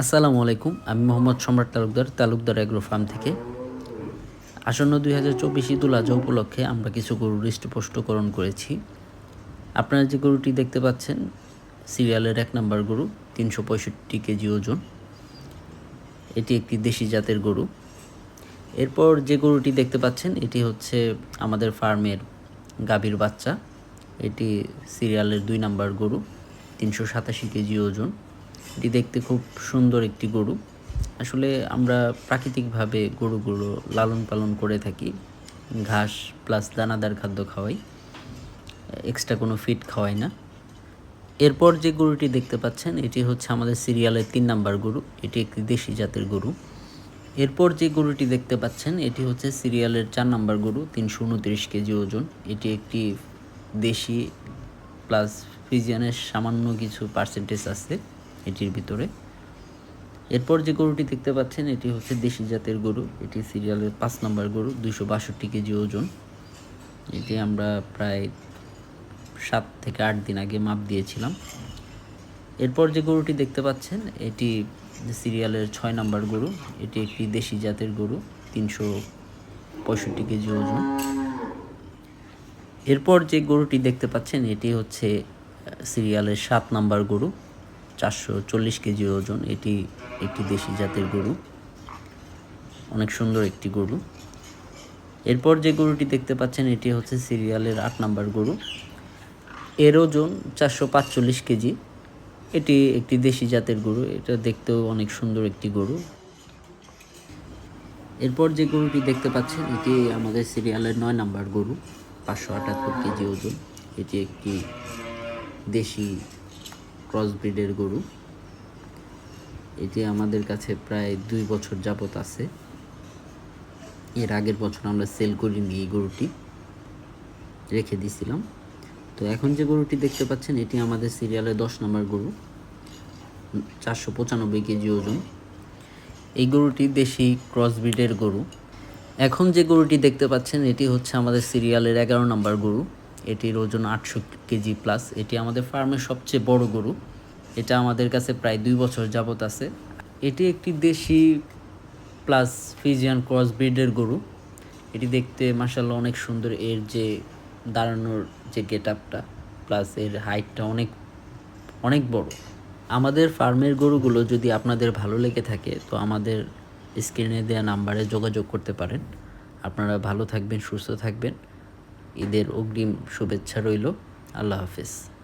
আসসালামু আলাইকুম, আমি মোহাম্মদ সম্রাট তালুকদার তালুকদার এগ্রো ফার্ম থেকে। আসন্ন দুই হাজার চব্বিশ ঈদুল আজহা উপলক্ষে আমরা কিছু গরুর হৃষ্টপুষ্টকরণ করেছি। আপনারা যে গরুটি দেখতে পাচ্ছেন সিরিয়ালের এক নম্বর গরু, তিনশো পঁয়ষট্টি কেজি ওজন। এটি একটি দেশি জাতের গরু। এরপর যে গরুটি দেখতে পাচ্ছেন, এটি হচ্ছে আমাদের ফার্মের গাভীর বাচ্চা। এটি সিরিয়ালের দুই নাম্বার গরু, তিনশো সাতাশি কেজি ওজন। এটি দেখতে খুব সুন্দর একটি গরু। আসলে আমরা প্রাকৃতিকভাবে গরুগুলো লালন পালন করে থাকি। ঘাস প্লাস দানাদার খাদ্য খাওয়াই। এক্সট্রা কোনো ফিড খাওয়াই না। এরপর যে গরুটি দেখতে পাচ্ছেন, এটি হচ্ছে আমাদের সিরিয়ালের তিন নাম্বার গরু। এটি একটি দেশি জাতের গরু। এরপর যে গরুটি দেখতে পাচ্ছেন, এটি হচ্ছে সিরিয়ালের চার নাম্বার গরু, তিনশো উনত্রিশ কেজি ওজন। এটি একটি দেশি প্লাস ফ্রিজিয়ানের সামান্য কিছু পার্সেন্টেজ আছে। এটির ভিতরে। এরপর যে গরুটি দেখতে পাচ্ছেন, এটি হচ্ছে দেশি জাতের গরু। এটি সিরিয়ালের পাঁচ নম্বর গরু, দুইশো বাষট্টি কেজি ওজন। এটি আমরা প্রায় সাত থেকে আট দিন আগে মাপ দিয়েছিলাম। এরপর যে গরুটি দেখতে পাচ্ছেন, এটি সিরিয়ালের ছয় নম্বর গরু। এটি একটি দেশি জাতের গরু, তিনশো পঁয়ষট্টি কেজি ওজন। এরপর যে গরুটি দেখতে পাচ্ছেন, এটি হচ্ছে সিরিয়ালের সাত নাম্বার গরু। চারশো চল্লিশ কেজি ওজন এটি একটি দেশি জাতের গরু। অনেক সুন্দর একটি গরু। এরপর যে গরুটি দেখতে পাচ্ছেন, এটি হচ্ছে সিরিয়ালের আট নাম্বার গরু। এর ওজন চারশো পাঁচচল্লিশ কেজি। এটি একটি দেশি জাতের গরু। এটা দেখতেও অনেক সুন্দর একটি গরু। এরপর যে গরুটি দেখতে পাচ্ছেন, এটি আমাদের সিরিয়ালের নয় নাম্বার গরু। পাঁচশো আটাত্তর কেজি ওজন। এটি একটি দেশি ক্রস ব্রিডের গরু। এটি আমাদের কাছে প্রায় দুই বছর যাবত আছে। এর আগের বছর আমরা সেল করিনি এই গরুটি। রেখে দিছিলাম। তো এখন যে গরুটি দেখতে পাচ্ছেন, এটি আমাদের সিরিয়ালের দশ নম্বর গরু। চারশো পঁচানব্বই কেজি ওজন। এই গরুটি দেশি ক্রস ব্রিডের গরু। এখন যে গরুটি দেখতে পাচ্ছেন, এটি হচ্ছে আমাদের সিরিয়ালের এগারো নম্বর গরু। এটির ওজন আটশো কেজি প্লাস এটি আমাদের ফার্মের সবচেয়ে বড় গরু। এটা আমাদের কাছে প্রায় দুই বছর যাবত আছে। এটি একটি দেশি প্লাস ফিজিয়ান ক্রস ব্রিডের গরু। এটি দেখতে মাসাল্লাহ অনেক সুন্দর। এর যে দাঁড়ানোর যে গেট আপটা প্লাস এর হাইটটা অনেক অনেক বড়। আমাদের ফার্মের গরুগুলো যদি আপনাদের ভালো লেগে থাকে, তো আমাদের স্ক্রিনে দেওয়া নাম্বারে যোগাযোগ করতে পারেন। আপনারা ভালো থাকবেন, সুস্থ থাকবেন। ঈদের অগ্রিম শুভেচ্ছা রইল। আল্লাহ হাফেজ।